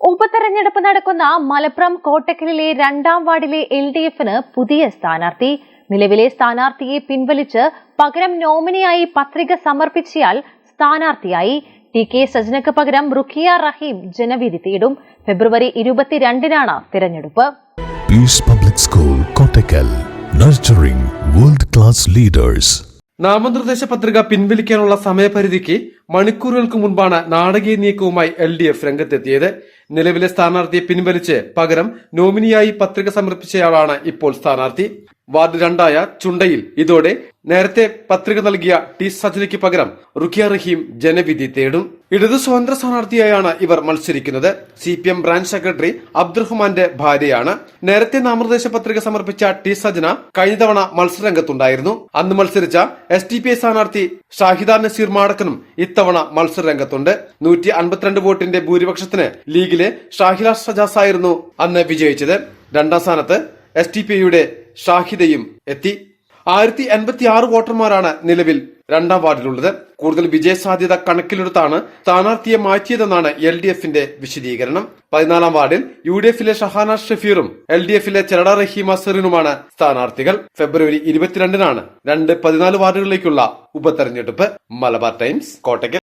ഉപതെരഞ്ഞെടുപ്പ് നടക്കുന്ന മലപ്പുറം കോട്ടക്കലിലെ രണ്ടാം വാർഡിലെ എൽ ഡി എഫിന് പുതിയ സ്ഥാനാർത്ഥി. നിലവിലെ സ്ഥാനാർത്ഥിയെ പിൻവലിച്ച് പകരം നോമിനിയായി പത്രിക സമർപ്പിച്ചാൽ സ്ഥാനാർത്ഥിയായി. ടി കെ സജനക്ക് പകരം റുഖിയ റഹീം ജനവിധി തേടും. ഫെബ്രുവരി ഇരുപത്തിരണ്ടിനാണ് തിരഞ്ഞെടുപ്പ്. Public school Kottakkal Kottakkal, nurturing world-class leaders. നാമനിർദ്ദേശ പത്രിക പിൻവലിക്കാനുള്ള സമയപരിധിക്ക് മണിക്കൂറുകൾക്ക് മുൻപാണ് നാടകീയ നീക്കവുമായി എൽ ഡി എഫ് രംഗത്തെത്തിയത്. നിലവിലെ സ്ഥാനാർത്ഥിയെ പിൻവലിച്ച് പകരം നോമിനിയായി പത്രിക സമർപ്പിച്ചയാളാണ് ഇപ്പോൾ സ്ഥാനാർത്ഥി. വാർഡ് രണ്ടായ ചുണ്ടയിൽ. ഇതോടെ നേരത്തെ പത്രിക നൽകിയ ടി സജനയ്ക്ക് പകരം റുഖിയ റഹീം ജനവിധി തേടും. ഇടതു സ്വതന്ത്ര സ്ഥാനാർത്ഥിയായാണ് ഇവർ മത്സരിക്കുന്നത്. C P M branch secretary അബ്ദുറഹ്മാന്റെ ഭാര്യയാണ്. നേരത്തെ നാമനിർദ്ദേശ പത്രിക സമർപ്പിച്ച ടി സജന കഴിഞ്ഞ തവണ മത്സരരംഗത്തുണ്ടായിരുന്നു. അന്ന് മത്സരിച്ച എസ് ടി പി ഐ സ്ഥാനാർത്ഥി ഷാഹിദ നസീർ മാടക്കനും ഇത്തവണ മത്സരരംഗത്തുണ്ട്. നൂറ്റി അൻപത്തിരണ്ട് വോട്ടിന്റെ ഭൂരിപക്ഷത്തിന് ലീഗിലെ ഷാഹില സജാസ് ആയിരുന്നു അന്ന് വിജയിച്ചത്. രണ്ടാം സ്ഥാനത്ത് എസ് ടി പി ഐയുടെ ഷാഹിദയും എത്തി. ആയിരത്തി എൺപത്തി ആറ് വോട്ടർമാരാണ് നിലവിൽ രണ്ടാം വാർഡിലുള്ളത്. കൂടുതൽ വിജയ സാധ്യത കണക്കിലെടുത്താണ് സ്ഥാനാർത്ഥിയെ മാറ്റിയതെന്നാണ് എൽ ഡി എഫിന്റെ വിശദീകരണം. പതിനാലാം വാർഡിൽ യു ഡി എഫിലെ ഷഹാന ഷഫീറും എൽ ഡി എഫിലെ ചെറട റഹീമ സെറിനുമാണ് സ്ഥാനാർത്ഥികൾ. ഫെബ്രുവരി ഇരുപത്തിരണ്ടിനാണ് രണ്ട് പതിനാല് വാർഡുകളിലേക്കുള്ള ഉപതെരഞ്ഞെടുപ്പ്. മലബാർ ടൈംസ് കോട്ടയ്ക്കൽ.